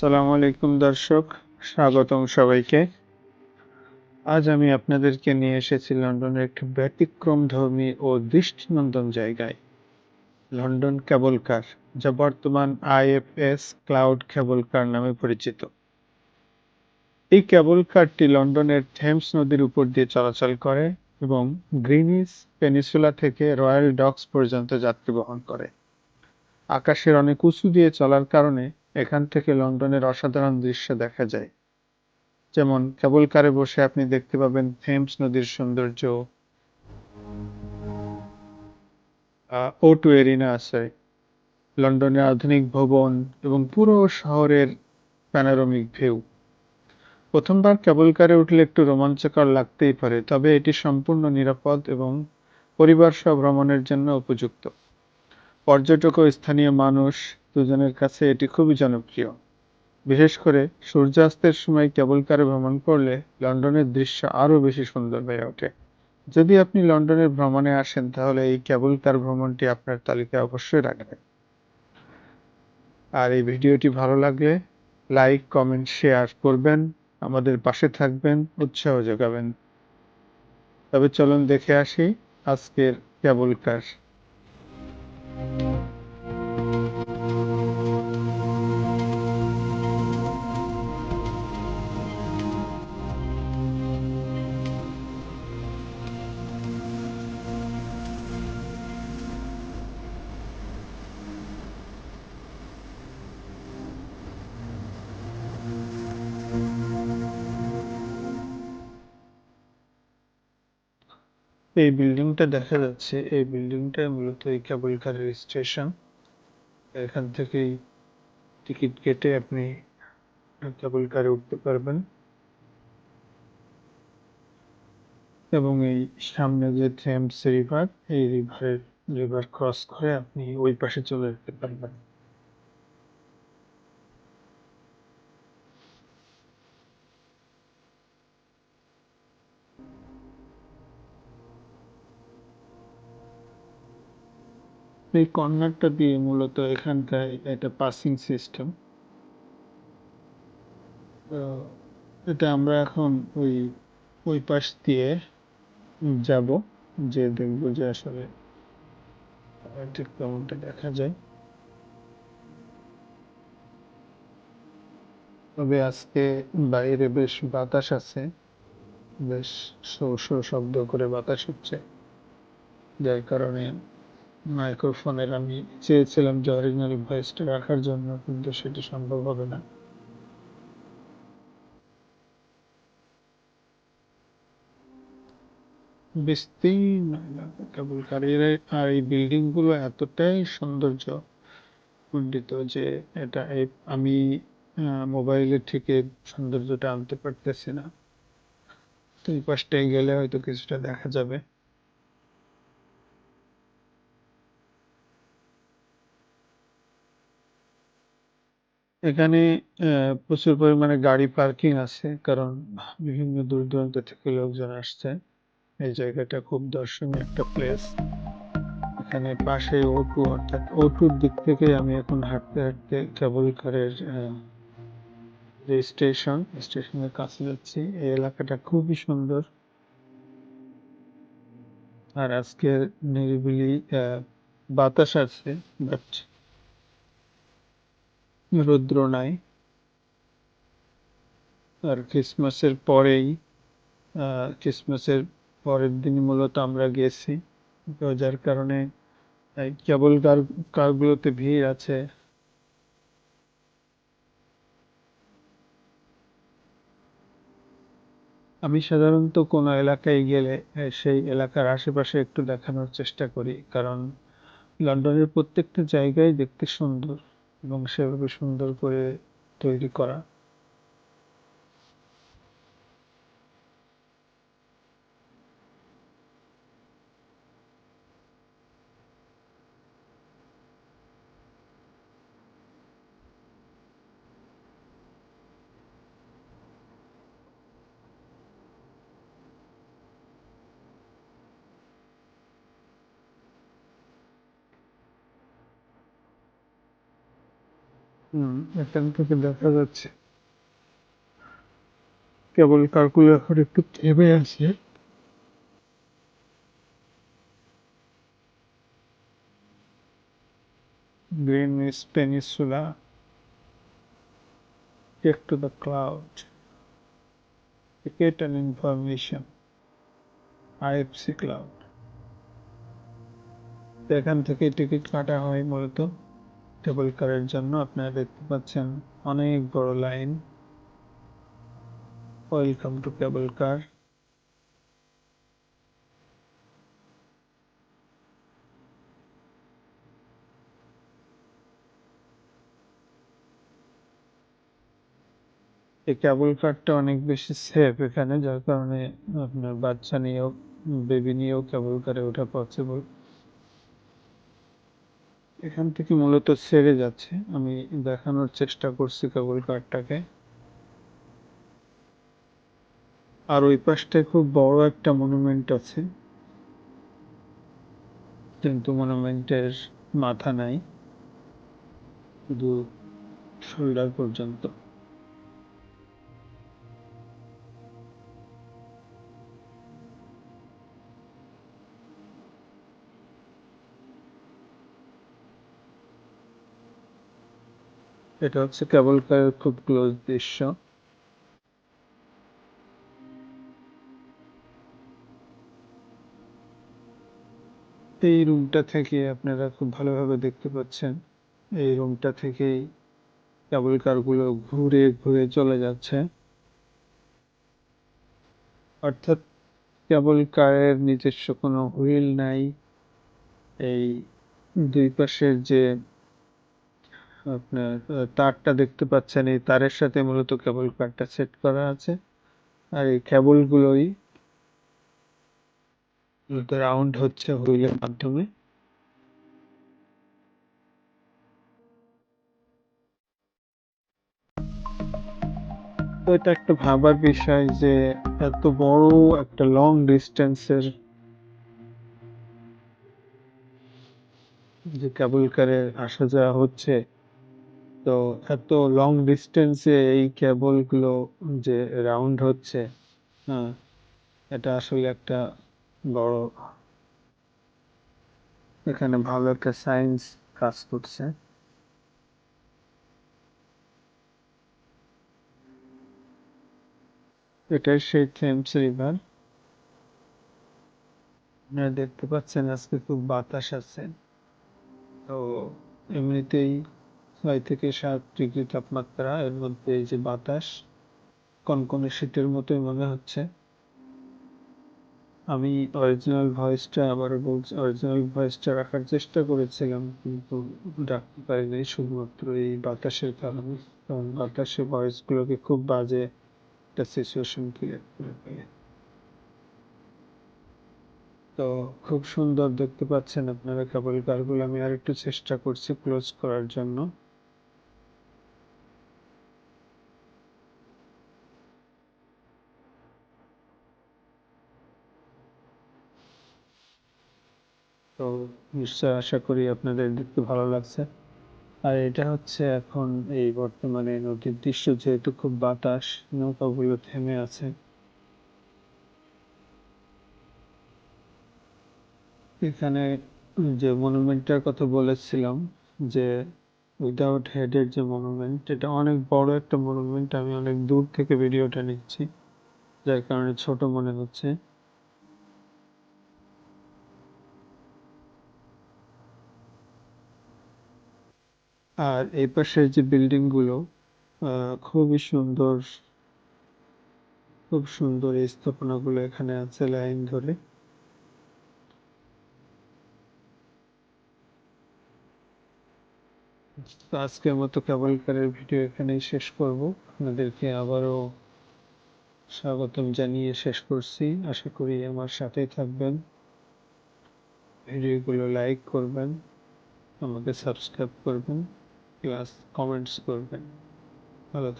আসসালামু আলাইকুম দর্শক, স্বাগতম সবাইকে। আজ আমি আপনাদেরকে নিয়ে এসেছি লন্ডনের একটি ব্যতিক্রমধর্মী ও দৃষ্টিনন্দন জায়গায়। লন্ডন কেবল কার, যা বর্তমান আইএফএস ক্লাউড কেবল কার নামে পরিচিত। এই কেবল কারটি লন্ডনের থেমস নদীর উপর দিয়ে চলাচল করে এবং গ্রিনিস পেনিসুলা থেকে রয়্যাল ডকস পর্যন্ত যাত্রী বহন করে। আকাশের অনেক উঁচু দিয়ে চলার কারণে এখান থেকে লন্ডনের অসাধারণ দৃশ্য দেখা যায়। যেমন কেবল কারে বসে আপনি দেখতে পাবেন থেমস নদীর সৌন্দর্য। ও টু এরিনা আছে। লন্ডনের আধুনিক ভবন এবং পুরো শহরের প্যানারোমিক ভিউ প্রথমবার কেবল কারে উঠলে একটু রোমাঞ্চকর লাগতেই পারে, তবে এটি সম্পূর্ণ নিরাপদ এবং পরিবার সহ ভ্রমণের জন্য উপযুক্ত। পর্যটক ও স্থানীয় মানুষ দুজনের কাছে এটি খুবই জনপ্রিয়। বিশেষ করে সূর্যাস্তের সময় কেবল কারে ভ্রমণ করলে লন্ডনের দৃশ্য আরও বেশি সুন্দর হয়ে ওঠে। যদি আপনি লন্ডনের ভ্রমণে আসেন, তাহলে এই কেবল কার ভ্রমণটি আপনার তালিকায় অবশ্যই রাখবেন। আর এই ভিডিওটি ভালো লাগলে লাইক, কমেন্ট, শেয়ার করবেন, আমাদের পাশে থাকবেন, উৎসাহ যোগাবেন। তবে চলুন দেখে আসি আজকের কেবল কার। এই বিল্ডিংটা দেখা যাচ্ছে। এই বিল্ডিংটা মূলত এই কেবল কারের স্টেশন এখান থেকেই টিকিট কেটে আপনি কেবল কারে উঠতে পারবেন। এবং এই সামনে যে থেমস রিভার এই রিভারের রিভার ক্রস করে আপনি ওই পাশে চলে যেতে পারবেন। এই কর্নারটা দিয়ে মূলত এখানটায় একটা পাসিং সিস্টেম। এটা আমরা এখন ওই ওই পাশ দিয়ে যাব, যে দেখব যে আসলে ঠিক কেমনটা দেখা যায়। তবে আজকে বাইরে বেশ বাতাস আছে, বেশ শো শো শব্দ করে বাতাস হচ্ছে, যার কারণে মাইক্রোফোনের আমি চেয়েছিলাম যে অরিজিনাল ভয়েসটা রাখার জন্য, কিন্তু সেটা সম্ভব হবে না। বিস্তীর্ণ কেবল আর এই বিল্ডিংগুলো এতটাই সৌন্দর্য মণ্ডিত যে এটা আমি মোবাইলের থেকে সৌন্দর্যটা আনতে পারতেছি না। তো এই পাশটায় গেলে হয়তো কিছুটা দেখা যাবে। এখানে প্রচুর পরিমাণে গাড়ি পার্কিং আছে, কারণ বিভিন্ন দূর দূরান্ত থেকে লোকজন আসছে। এই জায়গাটা খুব দর্শনীয় একটা প্লেস এখানে পাশে ওটু অর্থাৎ ওটুর দিক থেকে আমি এখন হাঁটতে হাঁটতে কেবল কারের যে স্টেশন স্টেশনের কাছে যাচ্ছি। এই এলাকাটা খুবই সুন্দর। আর আজকে নিরিবিলি বাতাস আছে বাট রৌদ্র নাই। আর ক্রিসমাসের পরেই ক্রিসমাসের পরের দিন মূলত আমরা গেছি। যার কারণে কেবল কার, কারগুলোতে ভিড় আছে। আমি সাধারণত কোনো এলাকায় গেলে সেই এলাকার আশেপাশে একটু দেখানোর চেষ্টা করি। কারণ, লন্ডনের প্রত্যেকটা জায়গায় দেখতে সুন্দর। এবং সেভাবে সুন্দর করে তৈরি করা। হুম এখান থেকে দেখা যাচ্ছে কেবল কারগুলো একটু থেমে আছে Greenwich Peninsula Take to the cloud Ticket and information IFC Cloud এখান থেকে টিকিট কাটা হয় মূলত কেবল কারের জন্য আপনারা দেখতে পাচ্ছেন অনেক বড় line welcome to cable car এই কেবল কারটা অনেক বেশি সেফ এখানে, যার কারণে আপনার বাচ্চা নিয়েও বেবি নিয়েও কেবল কারে ওঠা পসিবল এখান থেকে মূলত ছেড়ে যাচ্ছে। আমি দেখানোর চেষ্টা করছি কেবল কার্ডটাকে আর ওই পাশটায় খুব বড় একটা মনুমেন্ট আছে। কিন্তু মনুমেন্টের মাথা নাই। শুধু শোল্ডার পর্যন্ত। এটা হচ্ছে কেবল কারের খুব ক্লোজ দৃশ্য। এই রুমটা থেকে আপনারা খুব ভালোভাবে দেখতে পাচ্ছেন। এই রুমটা থেকেই কেবল কারগুলো ঘুরে ঘুরে চলে যাচ্ছে। অর্থাৎ কেবল কারের নিজস্ব কোনো হুইল নাই। এই দুই পাশের যে আপনার তারটা দেখতে পাচ্ছেন, এই তারের সাথে মূলত কেবল কারটা সেট করা আছে। আর এই কেবলগুলোই রাউন্ড হচ্ছে হুইলের মাধ্যমে। তো এটা একটা ভাবার বিষয় যে এত বড় একটা লং ডিস্টেন্সের যে কেবল কারে আসা যাওয়া হচ্ছে তো এত লং ডিস্টেন্সে এই কেবলগুলো যে রাউন্ড হচ্ছে হ্যাঁ এটা আসলে একটা বড় এখানে ভালো একটা সায়েন্স কাজ করছে। এটাই সেই থেমস রিভার আপনারা দেখতে পাচ্ছেন আজকে খুব বাতাস আছে। তো এমনিতেই ছয় থেকে সাত ডিগ্রি তাপমাত্রা, এর মধ্যে এই যে বাতাস, কনকনে শীতের মতোই মনে হচ্ছে। আমি অরিজিনাল ভয়েসটা আবার বলছি অরিজিনাল ভয়েসটা রাখার চেষ্টা করেছিলাম, কিন্তু রাখতে পারিনি শুধুমাত্র এই বাতাসের কারণে। কারণ বাতাসে ভয়েসগুলোকে খুব বাজে একটা সিচুয়েশন ক্রিয়েট করে তো খুব সুন্দর দেখতে পাচ্ছেন আপনারা কেবল কারগুলো, আমি আর একটু চেষ্টা করছি ক্লোজ করার জন্য। তো নিশ্চয় আশা করি আপনাদের দেখতে ভালো লাগছে। আর এটা হচ্ছে এখন এই বর্তমানে নদীর দৃশ্য, যেহেতু খুব বাতাস, নৌকাগুলো থেমে আছে। এখানে যে মনুমেন্টটার কথা বলেছিলাম, যে উইদাউট হেডের যে মনুমেন্ট, এটা অনেক বড় একটা মনুমেন্ট, আমি অনেক দূর থেকে ভিডিওটা নিচ্ছি, যার কারণে ছোট মনে হচ্ছে। আর এই পাশের যে বিল্ডিংগুলো, আহ, খুবই সুন্দর, খুব সুন্দর এই স্থাপনাগুলো এখানে আছে লাইন ধরে। আজকের মতো কেবল কারের ভিডিও এখানেই শেষ করব। আপনাদেরকে আবারও স্বাগতম জানিয়ে শেষ করছি। আশা করি আমার সাথেই থাকবেন। ভিডিওগুলো লাইক করবেন, আমাকে সাবস্ক্রাইব করবেন। you ask comments for when other.